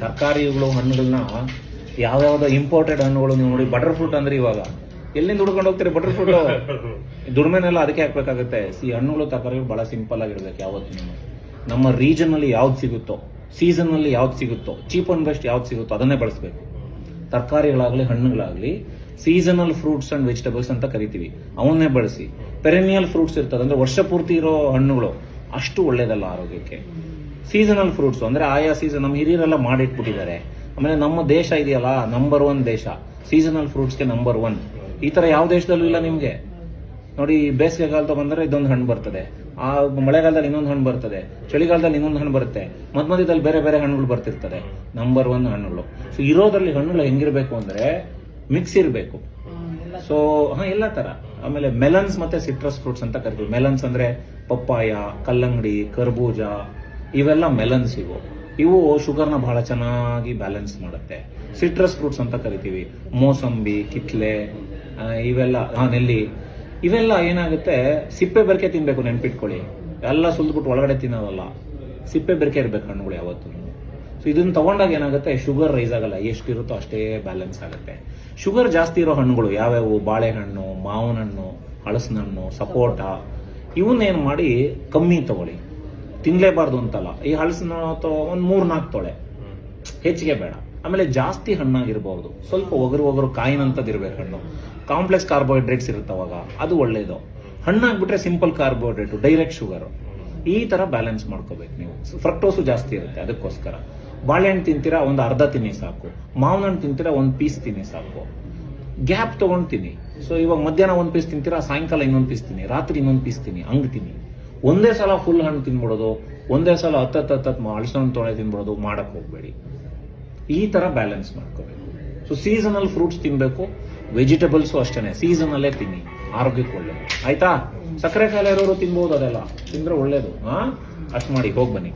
ತರಕಾರಿಗಳು ಹಣ್ಣುಗಳನ್ನ ಯಾವ್ಯಾವ್ದೋ ಇಂಪೋರ್ಟೆಡ್ ಹಣ್ಣುಗಳು ನೀವು ನೋಡಿ ಬಟರ್ ಫ್ರೂಟ್ ಅಂದ್ರೆ ಇವಾಗ. ಎಲ್ಲಿಂದ ಹುಡ್ಕೊಂಡು ಹೋಗ್ತೀರಿ ಬಟರ್ ಫ್ರೂಟ್ ದುಡಿಮೆನೆಲ್ಲ ಅದಕ್ಕೆ ಹಾಕ್ಬೇಕಾಗುತ್ತೆ. ಸಿ ಹಣ್ಣುಗಳು ತರಕಾರಿಗಳು ಬಹಳ ಸಿಂಪಲ್ ಆಗಿರ್ಬೇಕು ಯಾವತ್ತಿನ ನಮ್ಮ ರೀಜನ್ ಅಲ್ಲಿ ಯಾವ್ದು ಸಿಗುತ್ತೋ ಸೀಸನ್ ಅಲ್ಲಿ ಯಾವ್ದು ಸಿಗುತ್ತೋ ಚೀಪ್ ಅಂಡ್ ಬೆಸ್ಟ್ ಯಾವ್ದು ಸಿಗುತ್ತೋ ಅದನ್ನೇ ಬಳಸಬೇಕು. ತರಕಾರಿಗಳಾಗ್ಲಿ ಹಣ್ಣುಗಳಾಗ್ಲಿ ಸೀಸನಲ್ ಫ್ರೂಟ್ಸ್ ಅಂಡ್ ವೆಜಿಟೇಬಲ್ಸ್ ಅಂತ ಕರಿತೀವಿ. ಅವನ್ನೇ ಬಳಸಿ. ಪೆರೆನಿಯಲ್ ಫ್ರೂಟ್ಸ್ ಇರ್ತದೆ. ಅಂದ್ರೆ ವರ್ಷ ಪೂರ್ತಿ ಇರೋ ಹಣ್ಣುಗಳು. ಅಷ್ಟು ಒಳ್ಳೇದಲ್ಲ ಆರೋಗ್ಯಕ್ಕೆ. ಸೀಸನಲ್ ಫ್ರೂಟ್ಸ್ ಅಂದ್ರೆ ಆಯಾ ಸೀಸನ್ ನಮ್ಮ ಹಿರಿಯರೆಲ್ಲ ಮಾಡಿಟ್ಬಿಟ್ಟಿದ್ದಾರೆ. ಆಮೇಲೆ ನಮ್ಮ ದೇಶ ಇದೆಯಲ್ಲ ನಂಬರ್ ಒನ್ ದೇಶ. ಸೀಸನಲ್ ಫ್ರೂಟ್ಸ್ಗೆ ನಂಬರ್ ಒನ್ ಈ ತರ ಯಾವ ದೇಶದಲ್ಲೂ ಇಲ್ಲ ನಿಮಗೆ. ನೋಡಿ, ಬೇಸಿಗೆಗಾಲದ ಬಂದ್ರೆ ಇದೊಂದು ಹಣ್ಣು ಬರ್ತದೆ. ಆ ಮಳೆಗಾಲದಲ್ಲಿ ಇನ್ನೊಂದು ಹಣ್ಣು ಬರ್ತದೆ. ಚಳಿಗಾಲದಲ್ಲಿ ಇನ್ನೊಂದು ಹಣ್ಣು ಬರುತ್ತೆ. ಮಧ್ಯ ಮಧ್ಯದಲ್ಲಿ ಬೇರೆ ಬೇರೆ ಹಣ್ಣುಗಳು ಬರ್ತಿರ್ತದೆ. ನಂಬರ್ ಒನ್ ಹಣ್ಣುಗಳು. ಸೊ ಇರೋದ್ರಲ್ಲಿ ಹಣ್ಣುಗಳು ಹೆಂಗಿರಬೇಕು ಅಂದ್ರೆ ಮಿಕ್ಸ್ ಇರಬೇಕು. ಸೊ ಹಾಂ, ಎಲ್ಲ ತರ. ಆಮೇಲೆ ಮೆಲನ್ಸ್ ಮತ್ತೆ ಸಿಟ್ರಸ್ ಫ್ರೂಟ್ಸ್ ಅಂತ ಕರಿತೀವಿ. ಮೆಲನ್ಸ್ ಅಂದ್ರೆ ಪಪ್ಪಾಯ, ಕಲ್ಲಂಗಡಿ, ಕರ್ಬೂಜ ಇವೆಲ್ಲ ಮೆಲನ್ಸ್ ಇವು. ಇವು ಶುಗರ್ನ ಬಹಳ ಚೆನ್ನಾಗಿ ಬ್ಯಾಲೆನ್ಸ್ ಮಾಡುತ್ತೆ. ಸಿಟ್ರಸ್ ಫ್ರೂಟ್ಸ್ ಅಂತ ಕರಿತೀವಿ. ಮೋಸಂಬಿ, ಕಿತ್ಲೆ ಇವೆಲ್ಲ ನೆಲ್ಲಿ. ಇವೆಲ್ಲ ಏನಾಗುತ್ತೆ? ಸಿಪ್ಪೆ ಬೆರಕೆ ತಿನ್ಬೇಕು ನೆನ್ಪಿಟ್ಕೊಳ್ಳಿ. ಎಲ್ಲ ಸುಲ್ದ್ಬಿಟ್ಟು ಒಳಗಡೆ ತಿನ್ನೋದಲ್ಲ. ಸಿಪ್ಪೆ ಬೆರಕೆ ಇರ್ಬೇಕು ಹಣ್ಣುಗಳು ಯಾವತ್ತೂ. ಸೊ ಇದನ್ನ ತಗೊಂಡಾಗ ಏನಾಗುತ್ತೆ? ಶುಗರ್ ರೈಸ್ ಆಗಲ್ಲ. ಎಷ್ಟಿರುತ್ತೋ ಅಷ್ಟೇ ಬ್ಯಾಲೆನ್ಸ್ ಆಗುತ್ತೆ. ಶುಗರ್ ಜಾಸ್ತಿ ಇರೋ ಹಣ್ಣುಗಳು ಯಾವ್ಯಾವು? ಬಾಳೆಹಣ್ಣು ಮಾವಿನ ಹಣ್ಣು ಹಳಸಿನ ಹಣ್ಣು ಸಪೋಟ. ಇವನ್ನೇನು ಮಾಡಿ? ಕಮ್ಮಿ ತಗೊಳ್ಳಿ. ತಿನ್ಲೇಬಾರ್ದು ಅಂತಲ್ಲ. ಈ ಹಲಸಿನ ಒಂದು ಒಂದ್ ಮೂರ್ ನಾಲ್ಕು ತೊಳೆ ಹೆಚ್ಚಿಗೆ ಬೇಡ. ಆಮೇಲೆ ಜಾಸ್ತಿ ಹಣ್ಣಾಗಿರ್ಬಹುದು ಸ್ವಲ್ಪ ಒಗರು ಒಗರು ಕಾಯಿನಂತದಿರ್ಬೇಕು ಹಣ್ಣು. ಕಾಂಪ್ಲೆಕ್ಸ್ ಕಾರ್ಬೋಹೈಡ್ರೇಟ್ಸ್ ಇರುತ್ತವಾಗ ಅದು ಒಳ್ಳೇದು. ಹಣ್ಣಾಗ್ಬಿಟ್ರೆ ಸಿಂಪಲ್ ಕಾರ್ಬೋಹೈಡ್ರೇಟ್ ಡೈರೆಕ್ಟ್ ಶುಗರ್. ಈ ತರ ಬ್ಯಾಲೆನ್ಸ್ ಮಾಡ್ಕೋಬೇಕು ನೀವು. ಫ್ರಕ್ಟೋಸು ಜಾಸ್ತಿ ಇರುತ್ತೆ ಅದಕ್ಕೋಸ್ಕರ. ಬಾಳೆಹಣ್ಣು ತಿಂತೀರಾ ಒಂದು ಅರ್ಧ ತಿನ್ನಿ ಸಾಕು. ಮಾವಿನ ಹಣ್ಣು ತಿಂತೀರಾ ಒಂದು ಪೀಸ್ ತಿನ್ನಿ ಸಾಕು. ಗ್ಯಾಪ್ ತಗೊಂಡ್ತೀನಿ ಸೊ ಇವಾಗ ಮಧ್ಯಾಹ್ನ ಒಂದು ಪೀಸ್ ತಿಂತೀರಾ ಸಾಯಂಕಾಲ ಇನ್ನೊಂದು ಪೀಸ್ ತಿನ್ನಿ. ರಾತ್ರಿ ಇನ್ನೊಂದು ಪೀಸ್ ತಿನ್ನಿ. ಹಂಗ್ ತಿನ್ನಿ. ಒಂದೇ ಸಲ ಫುಲ್ ಹಣ್ಣು ತಿನ್ಬಿಡೋದು, ಒಂದೇ ಸಲ ಹತ್ತತ್ತು ಹತ್ತತ್ತು ಹಳಸಣ್ಣು ತೊಳೆ ತಿನ್ಬಿಡೋದು ಮಾಡಕ್ ಹೋಗಬೇಡಿ. ಈ ತರ ಬ್ಯಾಲೆನ್ಸ್ ಮಾಡ್ಕೋಬೇಕು. ಸೊ ಸೀಸನಲ್ ಫ್ರೂಟ್ಸ್ ತಿನ್ನಬೇಕು ವೆಜಿಟೇಬಲ್ಸು ಅಷ್ಟೇನೆ. ಸೀಸನ್ ಅಲ್ಲೇ ತಿನ್ನಿ. ಆರೋಗ್ಯಕ್ಕೆ ಒಳ್ಳೇದು. ಆಯ್ತಾ? ಸಕ್ಕರೆ ಕಾಯಿಲೆ ಇರೋರು ತಿನ್ಬೋದು ಅದೆಲ್ಲ. ತಿಂದ್ರೆ ಒಳ್ಳೇದು. ಹಾ? ಅಷ್ಟು ಮಾಡಿ, ಹೋಗಿ ಬನ್ನಿ.